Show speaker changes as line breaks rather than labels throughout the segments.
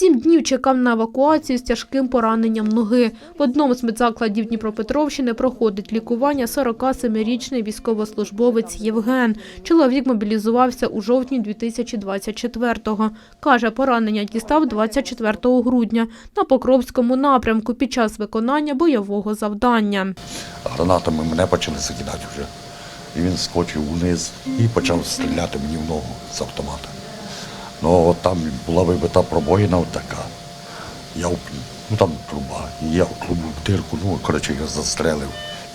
Сім днів чекав на евакуацію з тяжким пораненням ноги. В одному з медзакладів Дніпропетровщини проходить лікування 47-річний військовослужбовець Євген. Чоловік мобілізувався у жовтні 2024-го. Каже, поранення дістав 24 грудня на Покровському напрямку під час виконання бойового завдання.
гранатами мене почали закидати вже. І він скочив вниз і почав стріляти мені в ногу з автомата. Ну, от там була вибита пробоїна така. Я ну там труба. І я в трубу в дирку, ну, коротше, я застрелив.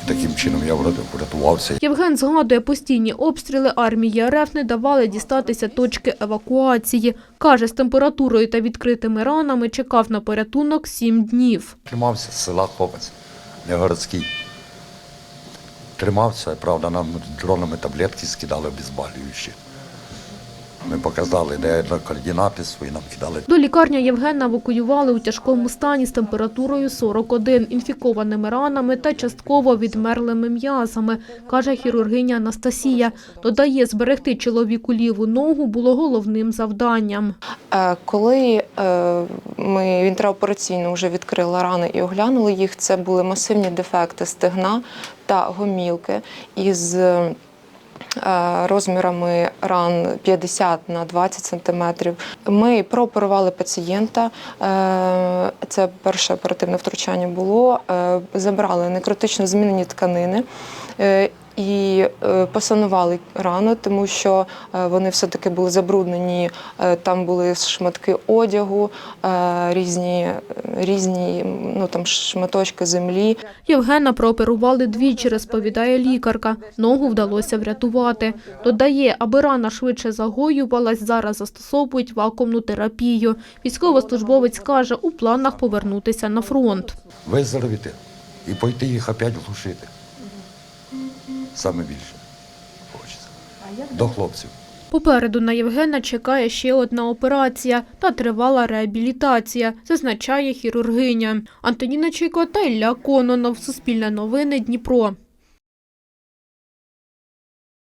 І таким чином я врят- врятувався.
Євген згадує, постійні обстріли армії РФ не давали дістатися точки евакуації. Каже, з температурою та відкритими ранами чекав на порятунок сім днів.
Тримався з села хлопець, не городський. Тримався, правда, нам дронами таблетки скидали обезболюючі. Ми показали, де на координати свої нам кидали
До лікарні Євгена евакуювали у тяжкому стані з температурою 41, інфікованими ранами та частково відмерлими м'язами, каже хірургиня Анастасія. Додає, зберегти чоловіку ліву ногу було головним завданням.
Е, Коли е, ми в інтраопераційну вже відкрили рани і оглянули їх, це були масивні дефекти стегна та гомілки із розмірами ран 50 на 20 сантиметрів. Ми прооперували пацієнта. е, Це перше оперативне втручання було. е, Забрали некротично змінені тканини. І е, посанували рану, тому що е, вони все-таки були забруднені. Е, Там були шматки одягу, різні, різні ну, там, шматочки землі.
Євгена прооперували двічі, розповідає лікарка. Ногу вдалося врятувати. Додає, аби рана швидше загоювалась, зараз застосовують вакуумну терапію. Військовослужбовець каже, у планах повернутися на фронт.
виздоровіти і пойти їх опять глушити. Саме більше хочеться. До хлопців.
Попереду на Євгена чекає ще одна операція та тривала реабілітація, зазначає хірургиня. Антоніна Чайко та Ілля Кононов. Суспільне новини Дніпро.